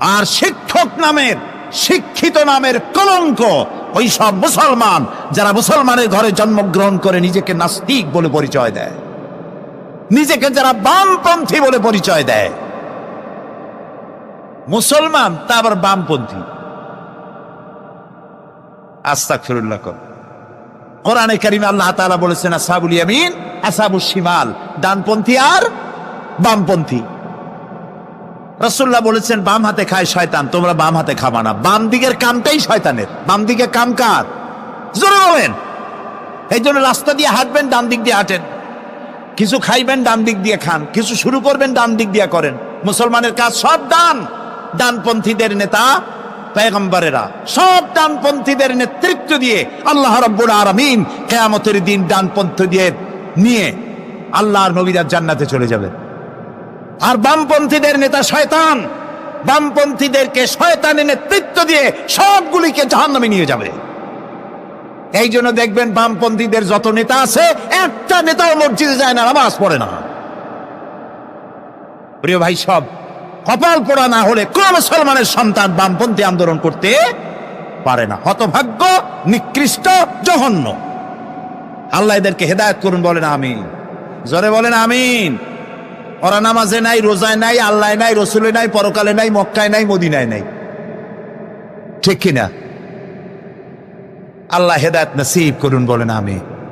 আর শিক্ষক নামের, শিক্ষিত নামের কলঙ্ক ওই সব মুসলমান, যারা মুসলমানের ঘরে জন্মগ্রহণ করে নিজেকে নাস্তিক বলে পরিচয় দেয়। নিজেকে যারা বামপন্থী বলে পরিচয় দেয়। মুসলমান, তা আবার বামপন্থী। আস্তাক ফিরুল্লাহ কর। কোরআনে কারিম আল্লাহ তাআলা বলেছেন, আসাবুল ইয়ামিন আসাবুল শিমাল, ডানপন্থী আর বামপন্থী। রসুল্লাহ বলেছেন, বাম হাতে খায় শয়তান, তোমরা বাম হাতে খাবা না। বাম দিকের কামটাই শয়তানের। বাম দিকে কাম কার? জোরে বলেন। এই জন্য রাস্তা দিয়ে হাঁটবেন, ডান দিক দিয়ে হাঁটেন। কিছু খাইবেন, ডান দিক দিয়ে খান। কিছু শুরু করবেন, ডান দিক দিয়ে করেন। মুসলমানের কাজ সব ডান ডানপন্থীদের নেতা পেগম্বরেরা সব ডানপন্থীদের নেতৃত্ব দিয়ে আল্লাহ রব্বুল আরামিন কেয়ামতের দিন ডানপন্থীদের নিয়ে আল্লাহর নবীরা জান্নাতে চলে যাবে আর বামপন্থীদের নেতা শয়তান। বামপন্থীদেরকে শয়তানের নেতৃত্ব দিয়ে সবগুলিকে জাহান্নামে নিয়ে যাবে। এই জন্য দেখবেন বামপন্থীদের যত নেতা আছে, একটা নেতাও মসজিদে যায় না, নামাজ পড়ে না। প্রিয় ভাই, সব কপাল পোড়া না হলে কোন মুসলমানের সন্তান বামপন্থী আন্দোলন করতে পারে না। হতভাগ্য, নিকৃষ্ট, জঘন্য। আল্লাহ এদেরকে হেদায়ত করুন, বলেন আমিন। জোরে বলেন আমিন। ওরা নামাজে নাই, রোজায় নাই আল্লাহ নাই, রসুলে নাই, পরকালে নাই, মক্কায় নাই, মদিনায় নাই। ঠিক কিনা? আল্লাহ হেদায়ত নসিব করুন, বলেন আমি